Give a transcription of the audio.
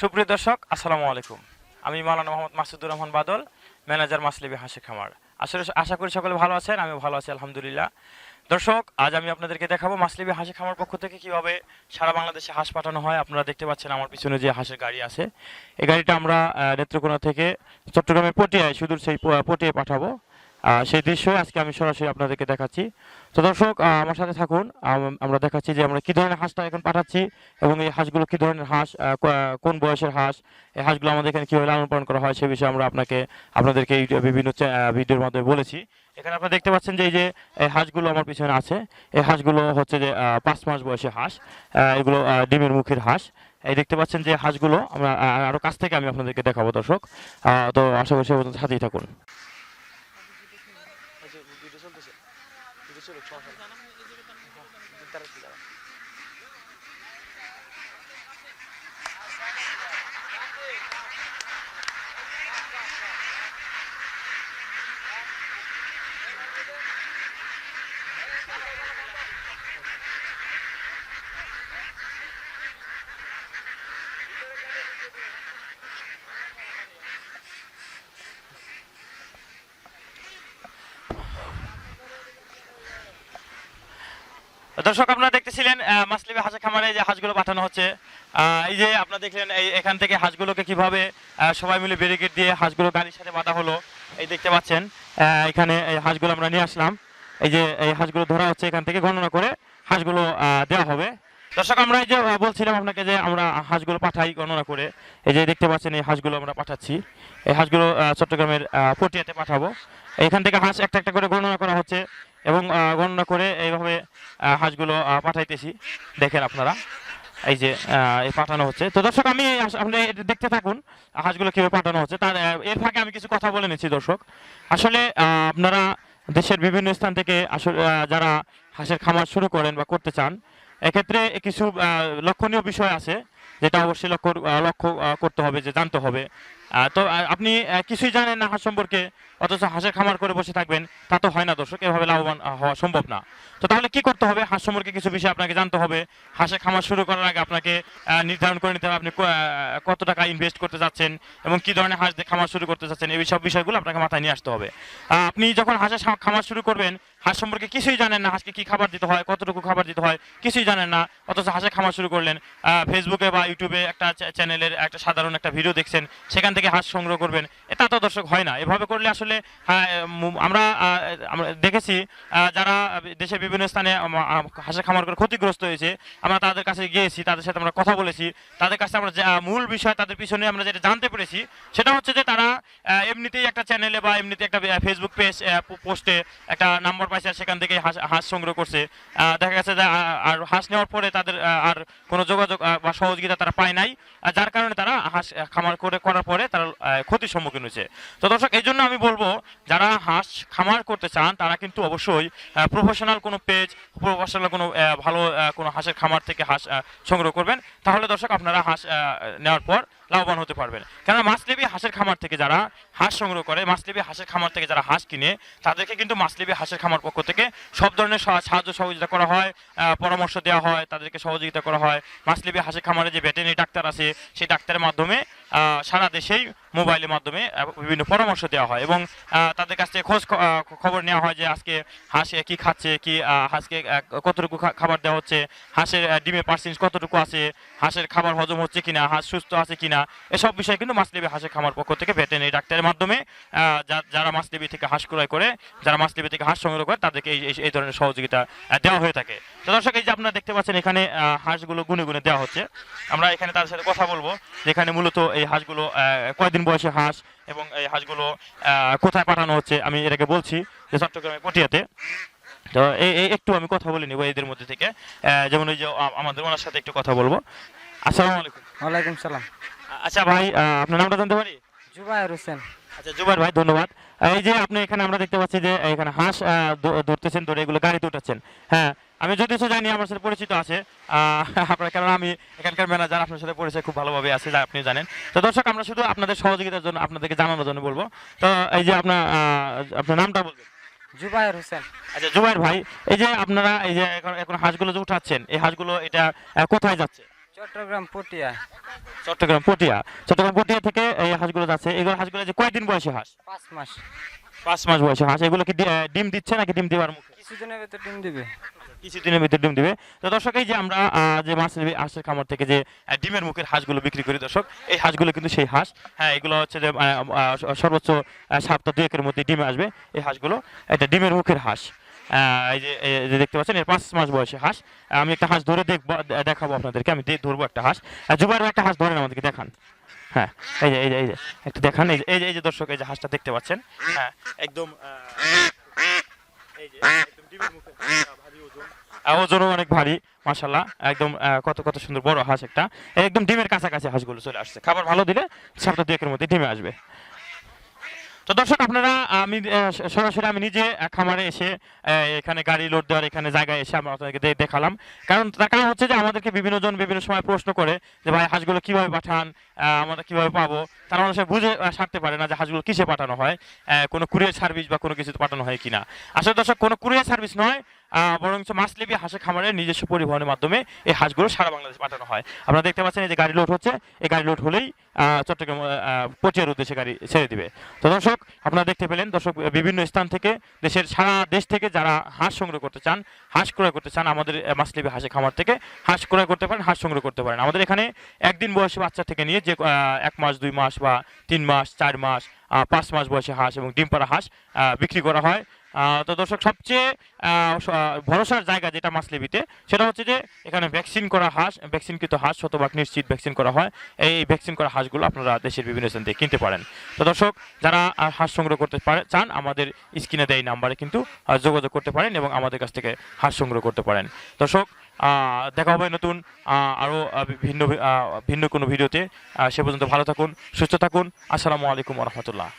সুপ্রিয় দর্শক, আসসালামু আলাইকুম। আমি মাওলানা মোহাম্মদ মাসুদুর রহমান বাদল, ম্যানেজার মাসলিবি হাসি খামার। আসলে আশা করি সকলে ভালো আছেন, আমিও ভালো আছি, আলহামদুলিল্লাহ। দর্শক, আজ আমি আপনাদেরকে দেখাবো মাসলিবি হাসি খামার পক্ষ থেকে কীভাবে সারা বাংলাদেশে হাঁস পাঠানো হয়। আপনারা দেখতে পাচ্ছেন আমার পিছনে যে হাঁসের গাড়ি আছে। এই গাড়িটা আমরা নেত্রকোনা থেকে চট্টগ্রামের পটিয়ায়, সুদূর সেই পটিয়ায় পাঠাবো। সেই দৃশ্য আজকে আমি সরাসরি আপনাদেরকে দেখাচ্ছি। তো দর্শক আমার সাথে থাকুন আমরা দেখাচ্ছি যে আমরা কি ধরনের হাঁসটা এখন পাঠাচ্ছি এবং এই হাঁসগুলো কি ধরনের হাঁস কোন বয়সের হাঁস এই হাঁসগুলো আমাদের এখানে কীভাবে লালন পালন করা হয় সে বিষয়ে আমরা আপনাকে আপনাদেরকে বিভিন্ন ভিডিওর মাধ্যমে বলেছি। এখানে আপনারা দেখতে পাচ্ছেন যে এই যে এই হাঁসগুলো আমার পিছনে আছে। এই হাঁসগুলো হচ্ছে যে পাঁচ মাস বয়সী হাঁস এগুলো ডিমের মুখের হাঁস। এই দেখতে পাচ্ছেন যে হাঁসগুলো আমরা আহ, আরও কাছ থেকে আমি আপনাদেরকে দেখাবো দর্শক। তো আশা করি সে সাথেই থাকুন। Yo se lo echamos. Retirado. দর্শক, আপনারা দেখতেছিলেন মাসলিবে হাঁসের খামারে যে হাঁসগুলো পাঠানো হচ্ছে এই যে আপনারা দেখলেন, এই এখান থেকে হাঁসগুলোকে কীভাবে সবাই মিলে ব্যারিকেড দিয়ে হাঁসগুলো গাড়ির সাথে বাঁধা হলো, এই দেখতে পাচ্ছেন এখানে এই হাঁসগুলো আমরা নিয়ে আসলাম। এই যে এই হাঁসগুলো ধরা হচ্ছে এখান থেকে গণনা করে হাঁসগুলো দেওয়া হবে। দর্শক, আমরা এই যে বলছিলাম আপনাকে যে আমরা হাঁসগুলো পাঠাই গণনা করে, এই যে দেখতে পাচ্ছেন, এই হাঁসগুলো আমরা পাঠাচ্ছি। এই হাঁসগুলো চট্টগ্রামের পটিয়াতে পাঠাবো। এখান থেকে হাঁস একটা একটা করে গণনা করা হচ্ছে। এবং গণনা করে এইভাবে হাঁসগুলো পাঠাইতেছি। দেখেন আপনারা, এই যে এই পাঠানো হচ্ছে। তো দর্শক, আমি আপনি দেখতে থাকুন, হাঁসগুলো কীভাবে পাঠানো হচ্ছে। তার এর ফাঁকে আমি কিছু কথা বলে নিচ্ছি, দর্শক। আসলে আপনারা দেশের বিভিন্ন স্থান থেকে আসলে যারা হাঁসের খামার শুরু করেন বা করতে চান, এক্ষেত্রে কিছু লক্ষণীয় বিষয় আছে, যেটা অবশ্যই লক্ষ্য লক্ষ্য করতে হবে, যে জানতে হবে। তো আপনি কিছুই জানেন না হাঁস সম্পর্কে, অথচ হাঁসের খামার করে বসে থাকবেন, তা তো হয় না দর্শক, এভাবে লাভবান হওয়া সম্ভব না। তো তাহলে কি করতে হবে? হাঁস সম্পর্কে কিছু বিষয় আপনাকে জানতে হবে। হাঁসের খামার শুরু করার আগে আপনাকে নির্ধারণ করে নিতে হবে আপনি কত টাকা ইনভেস্ট করতে যাচ্ছেন এবং কি ধরনের হাঁস দিয়ে খামার শুরু করতে যাচ্ছেন, এই সব বিষয়গুলো আপনাকে মাথায় নিয়ে আসতে হবে। আপনি যখন হাঁসের খামার শুরু করবেন, হাঁস সম্পর্কে কিছুই জানেন না, হাঁসকে কি খাবার দিতে হয়, কতটুকু খাবার দিতে হয়, কিছুই জানেন না, অথচ হাঁসের খামার শুরু করলেন ফেসবুকে বা ইউটিউবে একটা চ্যানেলের একটা সাধারণ একটা ভিডিও দেখছেন, সেখান থেকে হাঁস সংগ্রহ করবেন এটা তো দর্শক হয় না। এভাবে করলে আসলে হ্যাঁ, আমরা দেখেছি যারা দেশের বিভিন্ন স্থানে হাঁসের খামার করে ক্ষতিগ্রস্ত হয়েছে আমরা তাদের কাছে গিয়েছি তাদের সাথে আমরা কথা বলেছি তাদের কাছে আমরা মূল বিষয় তাদের পিছনে আমরা যেটা জানতে পেরেছি সেটা হচ্ছে যে তারা এমনিতেই একটা চ্যানেলে বা এমনিতে একটা ফেসবুক পেজ পোস্টে একটা নাম্বার পাইছে সেখান থেকে হাঁস সংগ্রহ করছে। দেখা গেছে যে আর হাঁস নেওয়ার পরে তাদের আর কোনো যোগাযোগ বা সহযোগিতা তারা পায় নাই যার কারণে তারা হাঁস খামার করে করার পরে তারা ক্ষতির সম্মুখীন হয়েছে। তো দর্শক, এই জন্য আমি বলব, যারা হাঁস খামার করতে চান, তারা কিন্তু অবশ্যই প্রফেশনাল কোনো পেজ প্রফেশনাল কোনো ভালো কোনো হাঁসের খামার থেকে হাঁস সংগ্রহ করবেন। তাহলে দর্শক, আপনারা হাঁস নেওয়ার পর লাভবান হতে পারবেন। কেননা মাছলেবি হাঁসের খামার থেকে যারা হাঁস সংগ্রহ করে, মাছলেবি হাঁসের খামার থেকে যারা হাঁস কিনে, তাদেরকে কিন্তু মাছলেবি হাঁসের খামার পক্ষ থেকে সব ধরনের সাহায্য সহযোগিতা করা হয় পরামর্শ দেওয়া হয়, তাদেরকে সহযোগিতা করা হয়। মাছলেবি হাঁসের খামারে যে ভেটেরিনারি ডাক্তার আছে, সেই ডাক্তারের মাধ্যমে সারা দেশেই মোবাইলের মাধ্যমে বিভিন্ন পরামর্শ দেওয়া হয় এবং তাদের কাছ থেকে খোঁজ খবর নেওয়া হয় যে আজকে হাঁস কি খাচ্ছে কি হাঁসকে কতটুকু খাবার দেওয়া হচ্ছে হাঁসের ডিমের পার্সেন্ট কতটুকু আছে হাঁসের খাবার হজম হচ্ছে কিনা হাঁস সুস্থ আছে কিনা এসব বিষয়ে কিন্তু মাছলেবি হাঁসের খামার পক্ষ থেকে ভেটেরিনারি ডাক্তারের মাধ্যমে যারা মাছলেবি থেকে হাঁস ক্রয় করে যারা মাছলেবি থেকে হাঁস সংগ্রহ করে তাদেরকে এই ধরনের সহযোগিতা দেওয়া হয়ে থাকে। তো দর্শক এই যে আপনারা দেখতে পাচ্ছেন এখানে হাঁসগুলো গুনে গুনে দেওয়া হচ্ছে। আমরা এখানে তাদের সাথে কথা বলব যেখানে মূলত এই হাঁসগুলো আহ, কয়দিন বয়সে হাঁস এবং এই হাঁসগুলো কোথায় পাঠানো হচ্ছে আমি এটাকে বলছি যে চট্টগ্রামে পটিয়াতে। তো এই একটু আমি কথা বলে নিব এদের মধ্যে থেকে। যেমন ওই যে আমাদের ওনার সাথে একটু কথা বলব। আসসালামু আলাইকুম। ওয়ালাইকুম সালাম। আচ্ছা ভাই আপনার নামটা জানতে পারি? জুবাইর হোসেন। আচ্ছা জুবাইর ভাই ধন্যবাদ। এই যে আপনি এখানে আমরা দেখতে পাচ্ছি যে এখানে হাঁস আহ, ধরতেছেন ধরে এগুলো গাড়িতে উঠাচ্ছেন। হ্যাঁ আমি যদিও জানি আমার সাথে পরিচিত আছে। আপনার কারণ আমি এখানকার ম্যানেজার আপনার সাথে পরিচয় খুব ভালোভাবে আছে যা আপনি জানেন। তো দর্শক আমরা শুধু আপনাদের সহযোগিতার জন্য আপনাদেরকে জানানোর জন্য বলব। তো এই যে আপনার আপনার নামটা বলবেন? জুবাইর হোসেন। আচ্ছা জুবাইর ভাই এই যে আপনারা এই যে এখন এখন হাঁসগুলো যে উঠাচ্ছেন এই হাঁসগুলো এটা কোথায় যাচ্ছে? চট্টগ্রাম পটিয়া। চট্টগ্রাম পটিয়া। চট্টগ্রাম পটিয়া থেকে এই হাঁসগুলো যাচ্ছে। এগুলো হাঁসগুলো যে কয়দিন বয়সী হাঁস? পাঁচ মাস। পাঁচ মাস বয়সী হাঁস। এগুলো কি ডিম দিচ্ছে নাকি ডিম দেওয়ার মুখে? কিছুদিনের ভেতর ডিম দিবে। কিছুদিনের ভিতরে ডিম দিবে। তো দর্শক, এই যে আমরা যে মাছের হাঁসের খামার থেকে যে ডিমের মুখের হাঁসগুলো বিক্রি করি, দর্শক, এই হাঁসগুলো কিন্তু সেই হাঁস। হ্যাঁ এগুলো হচ্ছে যে সর্বোচ্চ সপ্তাহ দুয়েকের মধ্যে ডিমে আসবে এই হাঁসগুলো। এটা ডিমের মুখের হাঁস। এই যে দেখতে পাচ্ছেন, এর পাঁচ মাস বয়সে হাঁস। আমি একটা হাঁস ধরে দেখব দেখাবো আপনাদেরকে। আমি ধরবো একটা হাঁস। জুবাইর একটা হাঁস ধরেন আমাদেরকে, দেখান। হ্যাঁ এই যে এই যে এই যে, একটু দেখান। এই যে এই যে এই যে দর্শক, এই যে হাঁসটা দেখতে পাচ্ছেন। হ্যাঁ একদম অনেক ভারী একদম কত কত সুন্দর বড় হাঁস একটা। একদম ডিমের কাছাকাছি হাঁসগুলো চলে আসছে। খাবার ভালো দিলে মধ্যে ডিমে আসবে। তো দর্শক, আপনারা, আমি সরাসরি আমি নিজে খামারে এসে এখানে গাড়ি লোড দেওয়ার, এখানে জায়গায় এসে আমরা আপনাদেরকে দেখালাম। কারণ তার কারণ হচ্ছে যে আমাদেরকে বিভিন্ন জন বিভিন্ন সময় প্রশ্ন করে যে, ভাই, হাঁসগুলো কীভাবে পাঠান? আমরা কীভাবে পাবো? তারা মানুষ বুঝে সারতে পারে না যে হাঁসগুলো কিসে পাঠানো হয় কোনো কুরিয়ার সার্ভিস বা কোনো কিছুতে পাঠানো হয় কিনা। আসলে দর্শক কোনো কুরিয়ার সার্ভিস নয় বরঞ্চ মাছলিবি হাঁসের খামারের নিজস্ব পরিবহনের মাধ্যমে এই হাঁসগুলো সারা বাংলাদেশে পাঠানো হয়। আপনারা দেখতে পাচ্ছেন এই যে গাড়ি লোড হচ্ছে এই গাড়ি লোড হলেই চট্টগ্রাম আহ, পটিয়ার উদ্দেশ্যে গাড়ি ছেড়ে দিবে। তো দর্শক আপনারা দেখতে পেলেন দর্শক বিভিন্ন স্থান থেকে দেশের সারা দেশ থেকে যারা হাঁস সংগ্রহ করতে চান হাঁস ক্রয় করতে চান আমাদের মাছলিবি হাঁসের খামার থেকে হাঁস ক্রয় করতে পারেন হাঁস সংগ্রহ করতে পারেন। আমাদের এখানে একদিন বয়সী বাচ্চা থেকে নিয়ে যে এক মাস, দুই মাস বা তিন মাস, চার মাস পাঁচ মাস বয়সী হাঁস এবং ডিম পাড়া হাঁস বিক্রি করা হয়। তো দর্শক, সবচেয়ে ভরসার জায়গা যেটা মাছলিবিতে, সেটা হচ্ছে যে, এখানে ভ্যাকসিন করা হাঁস, ভ্যাকসিনকৃত হাঁস, শতভাগ নিশ্চিত ভ্যাকসিন করা হয়। এই ভ্যাকসিন করা হাঁসগুলো আপনারা দেশের বিভিন্ন স্থান থেকে কিনতে পারেন। তো দর্শক, যারা হাঁস সংগ্রহ করতে পারে, চান, আমাদের স্ক্রিনে দেয় নাম্বারে কিন্তু যোগাযোগ করতে পারেন এবং আমাদের কাছ থেকে হাঁস সংগ্রহ করতে পারেন। দর্শক দেখা হবে নতুন আরও ভিন্ন ভিন্ন কোনো ভিডিওতে। সে পর্যন্ত ভালো থাকুন, সুস্থ থাকুন। আসসালামু আলাইকুম রহমতুল্লাহ।